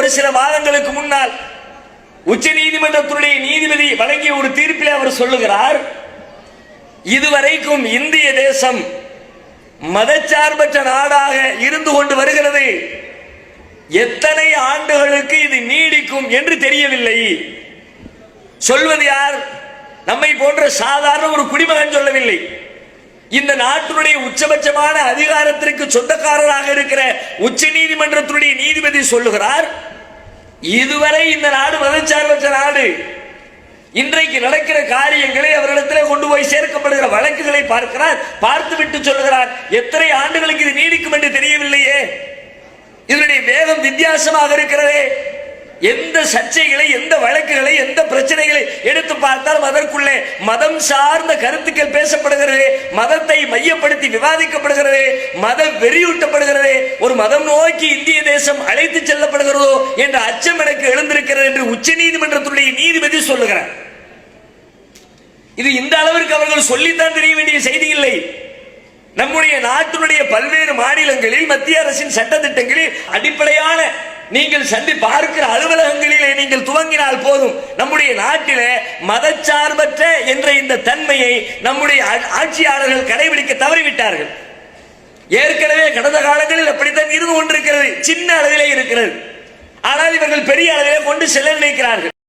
ஒரு சில மாதங்களுக்கு முன்னால் உச்ச நீதிமன்றத்துடைய நீதிபதி வழங்கிய ஒரு தீர்ப்பில் அவர் சொல்லுகிறார் இதுவரைக்கும் இந்திய தேசம் மதச்சார்பற்ற நாடாக இருந்து கொண்டு வருகிறது. எத்தனை ஆண்டுகளுக்கு இது நீடிக்கும் என்று தெரியவில்லை. சொல்வது யார்? நம்மை போன்ற சாதாரண ஒரு குடிமகன் சொல்லவில்லை. இந்த நாட்டினுடைய உச்சபட்சமான அதிகாரத்திற்கு சொந்தக்காரராக இருக்கிற உச்ச நீதிமன்றத்தினுடைய நீதிபதி சொல்லுகிறார் இதுவரை இந்த நாடு மதச்சார்பற்ற நாடு. இன்றைக்கு நடக்கிற காரியங்களை அவரிடத்தில் கொண்டு போய் சேர்க்கப்படுகிற வழக்குகளை பார்க்கிறார் பார்த்துவிட்டு சொல்லுகிறார். எத்தனை ஆண்டுகளுக்கு இது நீடிக்கும் என்று தெரியவில்லையே. இதனுடைய வேகம் வித்தியாசமாக இருக்கிறதே. எந்த சர்ச்சைகளை எந்த வழக்குகளை எந்த பிரச்சனைகளை எடுத்து பார்த்தாலும் அதற்குள்ளே மதம் சார்ந்த கருத்துக்கள் பேசப்படுகிறது மதத்தை மையப்படுத்தி விவாதிக்கப்படுகிறது மத வெறியூட்டப்படுகிறது. ஒரு மதம் நோக்கி இந்திய தேசம் அழைத்து செல்லப்படுகிறதோ என்ற அச்சம் எனக்கு எழுந்திருக்கிறது என்று உச்ச நீதிமன்றத்துடைய நீதிபதி சொல்லுகிறார். இது இந்த அளவிற்கு அவர்கள் சொல்லித்தான் தெரிய வேண்டிய செய்தி இல்லை. நம்முடைய நாட்டினுடைய பல்வேறு மாநிலங்களில் மத்திய அரசின் சட்ட திட்டங்களில் அடிப்படையான நீங்கள் சந்தி பார்க்கிற அலுவலகங்களிலே நீங்கள் துவங்கினால் போதும். நம்முடைய நாட்டிலே மதச்சார்பற்ற என்ற இந்த தன்மையை நம்முடைய ஆட்சியாளர்கள் கடைபிடிக்க தவறிவிட்டார்கள். ஏற்கனவே கடந்த காலங்களில் அப்படித்தான் இருந்து கொண்டிருக்கிறது. சின்ன அளவிலே இருக்கிறது. ஆனால் இவர்கள் பெரிய அளவிலே கொண்டு செல்ல நினைக்கிறார்கள்.